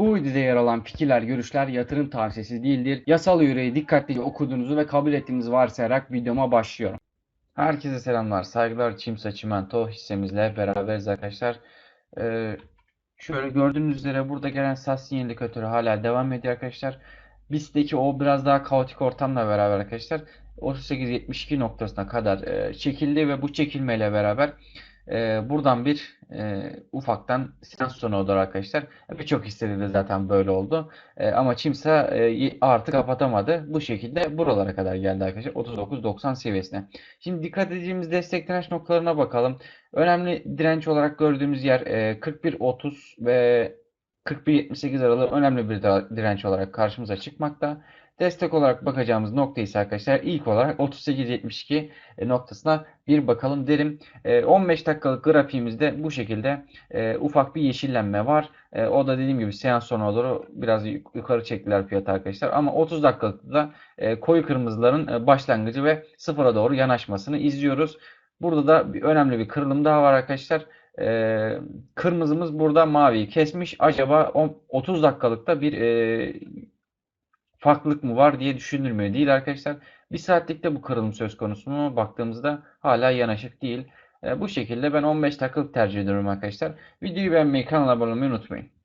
Bu videoda yer alan fikirler, görüşler yatırım tavsiyesi değildir. Yasal yüreği dikkatlice okuduğunuzu ve kabul ettiğinizi varsayarak videoma başlıyorum. Herkese selamlar, saygılar. Çimsa Çimento hissemizle beraberiz arkadaşlar. Ee, şöyle gördüğünüz üzere burada gelen sinyal indikatörü hala devam ediyor arkadaşlar. BIST'teki o biraz daha kaotik ortamla beraber arkadaşlar 38.72 noktasına kadar e, çekildi ve bu çekilmeyle beraber e, buradan bir e, ufaktan seans sonu oldu arkadaşlar. Birçok hissede de zaten böyle oldu. E, ama Çimsa e, artık kapatamadı. Bu şekilde buralara kadar geldi arkadaşlar. 39.90 seviyesine. Şimdi dikkat edeceğimiz destek direnç noktalarına bakalım. Önemli direnç olarak gördüğümüz yer e, 41.30 ve 41.78 aralığı önemli bir direnç olarak karşımıza çıkmakta. Destek olarak bakacağımız nokta ise arkadaşlar ilk olarak 38.72 noktasına bir bakalım derim. 15 dakikalık grafiğimizde bu şekilde e, ufak bir yeşillenme var. E, o da dediğim gibi seans sonuna doğru biraz yukarı çektiler fiyatı arkadaşlar. Ama 30 dakikalıkta da e, koyu kırmızıların başlangıcı ve sıfıra doğru yanaşmasını izliyoruz. Burada da önemli bir kırılım daha var arkadaşlar. Ee, kırmızımız burada maviyi kesmiş. Acaba 30 dakikalıkta bir e, farklılık mı var diye düşünülmüyor değil arkadaşlar. Bir saatlikte bu kırılım söz konusu mu? Baktığımızda hala yanaşık değil. E, bu şekilde ben 15 dakikalık tercih ediyorum arkadaşlar. Videoyu beğenmeyi, kanala abone olmayı unutmayın.